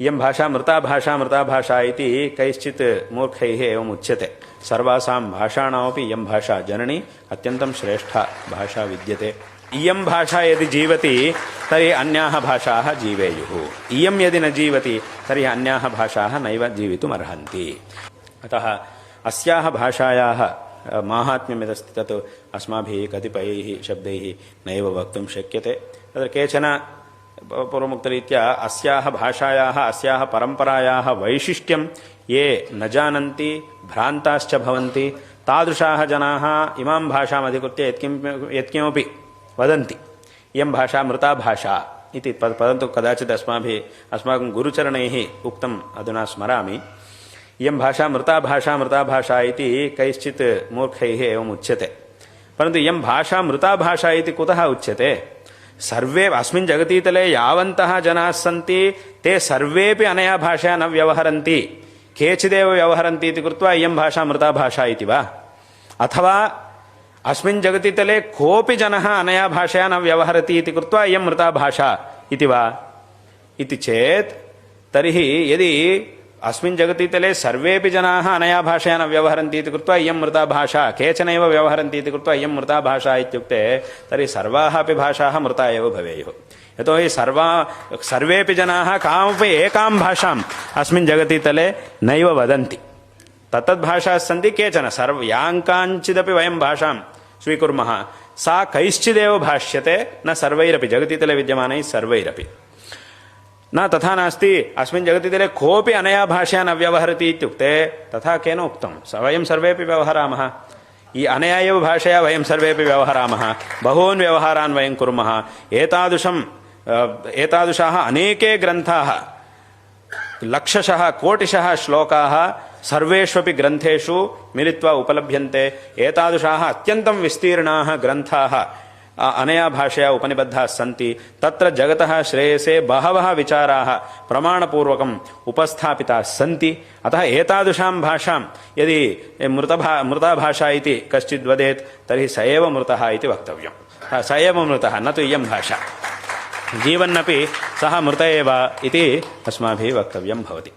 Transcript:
इयं भाषा मृता भाषा मृता भाषा इति कैश्चित् मूर्खैः एवम् उच्यते सर्वासां भाषाणामपि इयं भाषा जननी अत्यन्तं श्रेष्ठा भाषा विद्यते इयं भाषा यदि जीवति तर्हि अन्याः भाषाः जीवेयुः इयं यदि न जीवति तर्हि अन्याः भाषाः नैव जीवितुमर्हन्ति अतः अस्याः भाषायाः अ, माहात्म्यं यदस्ति तत् अस्माभिः कतिपयैः शब्दैः नैव वक्तुं शक्यते तत्र केचन पूर्वमुक्तरीत्या अस्याः भाषायाः, अस्याः परम्परायाः वैशिष्ट्यं ये न जानन्ति, भ्रान्ताश्च भवन्ति, तादृशाः जनाः इमां भाषामधिकृत्य यत्किं, यत्किमपि वदन्ति। इयं भाषा मृता भाषा इति पद- परन्तु कदाचित् अस्माभिः, अस्माकं गुरुचरणैः उक्तम् अधुना स्मरामि। इयं भाषा मृता भाषा मृता भाषा इति कैश्चित् मूर्खैः एवम् उच्यते परन्तु इयं भाषा मृता भाषा इति कुतः उच्यते? సర్వే అస్మిన్ జగతీతలే యావంత జనా సంతి తే సర్వేపి అనయా భాషా న వ్యవహరంతి కేచిదేవ వ్యవహరంతి ఇది కృత్వా ఇయం భాష మృతా భాష ఇది వా అథవా అస్మిన్ జగతీతలే కోపి జన అనయా భాషయా న వ్యవహరతి ఇది కృత్వా ఇయం మృతా భాష ఇది వా ఇది చేత్ తర్హి ఎది అస్మిన్ జగతి తలే సర్వేపి జనా అనయా భాషయాన వ్యవహరంతి ఇది కృత్వా ఇయం మృతా భాష కేచన ఇవ వ్యవహరంతి ఇది కృత్వా ఇయం మృతా భాష ఇత్యుక్తే తరి సర్వాः अपि భాషాः మృతా ఏవ భవేయుః యతోహి సర్వా సర్వేపి జనాः కామపి ఏకాం భాషాం అస్మిన్ జగతి తలే నైవ వదంతి తత్తద్భాషాः సంతి కేచన సర్వ యాం కాంచిదపి వయం భాషాం స్వీకుర్మः సా కైశ్చిదేవ భాష్యతే న సర్వైరపి జగతి తలే విద్యమానైः సర్వైరపి न तथा नास्ति अस्मिन् जगतीतले कोऽपि अनया भाषया न व्यवहरति इत्युक्ते तथा केन उक्तं स वयं सर्वेपि व्यवहरामः ई अनया एव भाषया वयं सर्वेपि व्यवहरामः बहून् व्यवहारान् वयं कुर्मः एतादृशं अ, एतादृशाः अनेके ग्रन्थाः लक्षशः कोटिशः श्लोकाः सर्वेष्वपि ग्रन्थेषु मिलित्वा उपलभ्यन्ते एतादृशाः अत्यन्तं विस्तीर्णाः ग्रन्थाः अ- अनया भाषया उपनिबद्धाः सन्ति तत्र जगतः श्रेयसे बहवः विचाराः प्रमाणपूर्वकम् उपस्थापिताः सन्ति अतः एतादृशां भाषां यदि मृतभा मृता भाषा इति कश्चिद् वदेत् तर्हि स एव मृतः इति वक्तव्यं स एव मृतः न तु इयं भाषा जीवन्नपि सः मृत एव इति अस्माभिः वक्तव्यं भवति